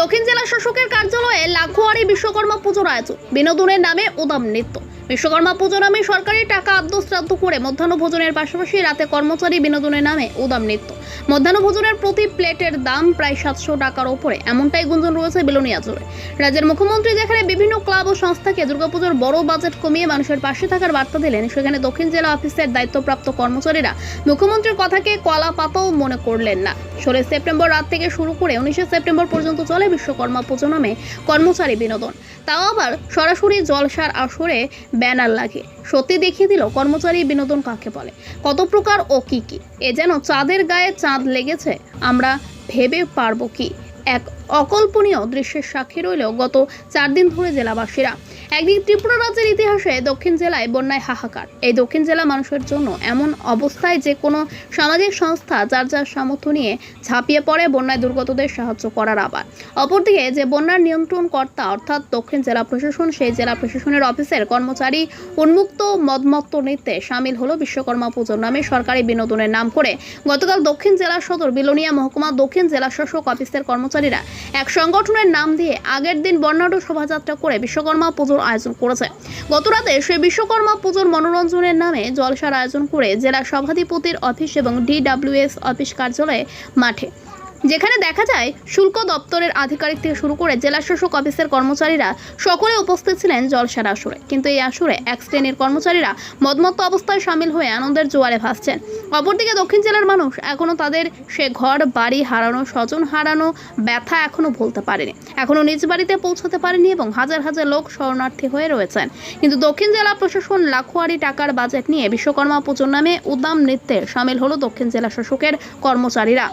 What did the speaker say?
দক্ষিণ জেলা শাসকের কার্যালয়ে লাখোয়ারি বিশ্বকর্মা পুজোর আয়োজন। বিনোদনের নামে উদাম নৃত্য। বিশ্বকর্মা পুজো নামে সরকারি টাকা আদ্য শ্রাদ্ধ করে মধ্যাহ্ন ভোজনের পাশাপাশি রাতে কর্মচারী বিনোদনের নামে উদাম নৃত্য। মধ্যাহ্ন ভোজনের প্রতি প্লেটের দাম প্রায় সাতশো টাকার ওপরে। এমনটাই গুঞ্জন রয়েছে বিলোনিয়া জুড়ে। রাজ্যের মুখ্যমন্ত্রী যেখানে বিভিন্ন ক্লাব ও সংস্থাকে দুর্গাপুজোর বড় বাজেট কমিয়ে মানুষের পাশে থাকার বার্তা দিলেন, সেখানে দক্ষিণ জেলা অফিসের দায়িত্বপ্রাপ্ত কর্মচারীরা মুখ্যমন্ত্রীর কথাকে কলা পাতাও মনে করলেন না। ষোলোই সেপ্টেম্বর রাত থেকে শুরু করে উনিশে সেপ্টেম্বর পর্যন্ত চলে বিশ্বকর্মা পুজো নামে কর্মচারী বিনোদন। তাও আবার সরাসরি জলসার আসরে ব্যানার লাগে। সত্যি দেখিয়ে দিল কর্মচারী বিনোদন কাকে বলে? কত প্রকার ও কি কি? এ যেন চাঁদের গায়ে চাঁদ লেগেছে, আমরা ভেবে পারব কি? এক অকল্পনীয় দৃশ্যের সাক্ষী রইল গত চার দিন ধরে জেলাবাসীরা। একদিন ত্রিপুরা রাজ্যের ইতিহাসে দক্ষিণ জেলায় বন্যায় হাহাকার। এই দক্ষিণ জেলা মানুষের জন্য এমন অবস্থায় যে কোনো সামাজিক সংস্থা যার যার সামর্থ্য নিয়ে ঝাঁপিয়ে পড়ে বন্যায় দুর্গতদের সাহায্য করার আবার। অপরদিকে যে বন্যার নিয়ন্ত্রণ কর্তা অর্থাৎ দক্ষিণ জেলা প্রশাসন, সেই জেলা প্রশাসনের অফিসের কর্মচারী উন্মুক্ত মদমত্ত নৃত্যে সামিল হলো বিশ্বকর্মা পুজোর নামে সরকারি বিনোদনের নাম করে গতকাল দক্ষিণ জেলা সদর বিলোনিয়া মহকুমা দক্ষিণ জেলা শাসক অফিসের কর্মচারীরা এক সংগঠনের নাম দিয়ে আগের দিন বর্ণাঢ্য শোভাযাত্রা করে বিশ্বকর্মা পুজোর আয়োজন করেছে। গতরাতে সে বিশ্বকর্মা পুজোর মনোরঞ্জনের নামে জলসার আয়োজন করে জেলা সভাধিপতির অফিস এবং ডিডাব্লিউএস অফিস কার্যালয়ে মাঠে। যেখানে দেখা যায়, শুল্ক দপ্তরের আধিকারিক থেকে শুরু করে জেলা শাসক অফিসের কর্মচারীরা সকলে উপস্থিত ছিলেন জলসার আসরে। কিন্তু এই আসরে এক শ্রেণির কর্মচারীরা মদমত্ত অবস্থায় সামিল হয়ে আনন্দের জোয়ারে ভাসছেন। অপরদিকে দক্ষিণ জেলার মানুষ এখনও তাদের সে ঘর, বাড়ি হারানো, স্বজন হারানো ব্যথা এখনও ভুলতে পারেনি। এখনও নিজ বাড়িতে পৌঁছতে পারেনি এবং হাজার হাজার লোক শরণার্থী হয়ে রয়েছেন। কিন্তু দক্ষিণ জেলা প্রশাসন লাখোয়ারি টাকার বাজেট নিয়ে বিশ্বকর্মা পুজোর নামে উদ্দাম নৃত্যে সামিল হলো দক্ষিণ জেলা শাসকের কর্মচারীরা।